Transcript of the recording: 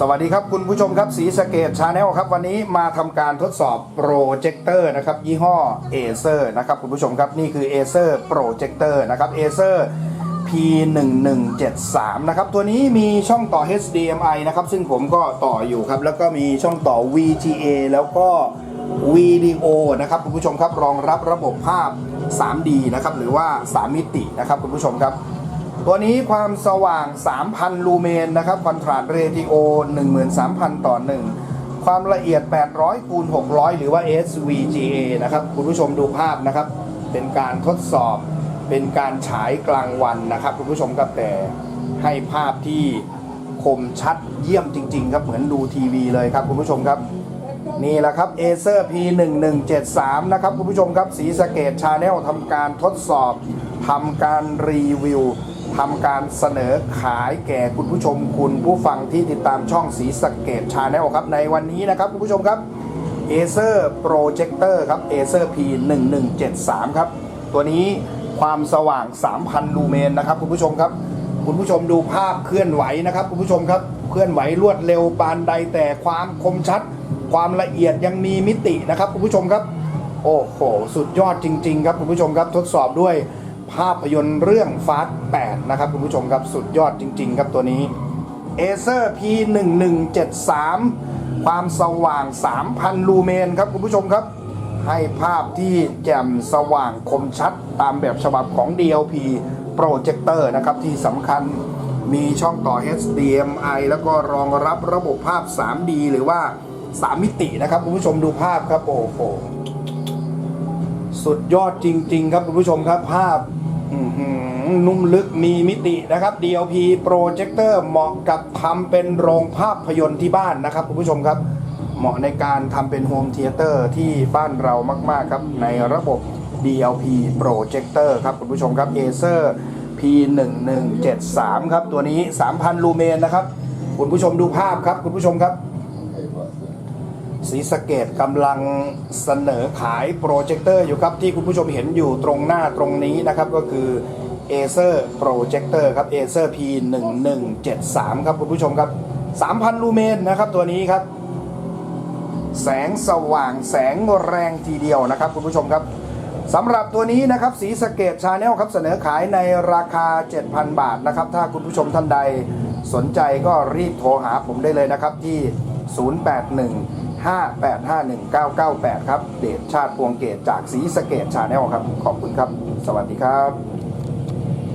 สวัสดีครับคุณผู้ชมครับสีสเกตชาแนลครับวันนี้มาทำการทดสอบโปรเจคเตอร์นะครับยี่ห้อเอเซอร์นะครับคุณผู้ชมครับนี่คือ Acer Projector นะครับ Acer P1173 นะครับตัวนี้มีช่องต่อ HDMI นะครับซึ่งผมก็ต่ออยู่ครับแล้วก็มีช่องต่อ VGA แล้วก็วิดีโอนะครับคุณผู้ชมครับรองรับระบบภาพ 3D นะครับหรือว่า 3 มิตินะครับคุณผู้ชมครับ ตัวนี้ความสว่าง 3,000 ลูเมนนะครับคอนทราสต์เรติโอ 13,000 ต่อ 1 ความละเอียด 800คูณ600 หรือว่า SVGA นะครับ คุณผู้ชมดูภาพนะครับ เป็นการทดสอบ เป็นการฉายกลางวันนะครับ คุณผู้ชมครับแต่ให้ภาพที่คมชัดเยี่ยมจริง ๆ ครับ เหมือนดูทีวีเลยครับ คุณผู้ชมครับ นี่แหละครับ Acer P1173 นะครับ คุณผู้ชมครับสีสเกตชาแนลทำการทดสอบทำการรีวิว ทำการเสนอขายแก่คุณผู้ชมคุณผู้ฟังที่ติดตามช่องสีสเกตชาแนลครับ ในวันนี้นะครับคุณผู้ชมครับ Acer Projector ครับ Acer P1173 ครับ ตัวนี้ความสว่าง 3,000 ลูเมนนะครับคุณผู้ชมครับ คุณผู้ชมดูภาพเคลื่อนไหวนะครับคุณผู้ชมครับเคลื่อนไหวรวดเร็วปานใดแต่ความคมชัด ความละเอียดยังมีมิตินะครับคุณผู้ชมครับ โอ้โห สุดยอดจริง ๆ ครับคุณผู้ชมครับทดสอบด้วย ภาพยนตร์เรื่องฟาส8นะครับคุณผู้ชมครับสุดยอดจริง ๆ ครับตัวนี้ Acer P1173 ความสว่าง 3,000 ลูเมนครับคุณผู้ชมครับ ให้ภาพที่แจ่มสว่างคมชัดตามแบบฉบับของ DLP Projector นะครับ ที่สำคัญมีช่องต่อ HDMI แล้วก็รองรับระบบภาพ 3D หรือว่า 3 มิตินะครับคุณผู้ชมดูภาพครับโอ้โหสุดยอดจริง ๆ ครับคุณผู้ชมครับภาพ นุ่มลึกมีมิตินะครับ DLP Projector เหมาะกับทำเป็นโรงภาพยนตร์ที่บ้านนะครับคุณผู้ชมครับ เหมาะในการทำเป็นโฮมเทเตอร์ที่บ้านเรามาก ๆ ครับ ในระบบ DLP Projector ครับคุณผู้ชมครับ Acer P1173 ครับ ตัวนี้ 3,000 ลูเมนนะครับ คุณผู้ชมดูภาพครับ คุณผู้ชมครับ สีสะเกตกำลังเสนอขายโปรเจคเตอร์อยู่ครับ ที่คุณผู้ชมเห็นอยู่ตรงหน้าตรงนี้นะครับก็คือ Acer Projector ครับ Acer P1173 ครับคุณผู้ชมครับ 3,000 ลูเมนนะครับตัวนี้ครับ แสงสว่างแสงแรงทีเดียวนะครับคุณผู้ชมครับสำหรับตัวนี้นะครับสีสเกตชาแนลครับเสนอขายในราคา 7,000 บาทนะครับ ถ้าคุณผู้ชมท่านใดสนใจก็รีบโทรหาผมได้เลยนะครับที่ 081 585 1998 ครับ เดชชาติพวงเกตจากสีสเกตชาแนลครับ ขอบคุณครับ สวัสดีครับ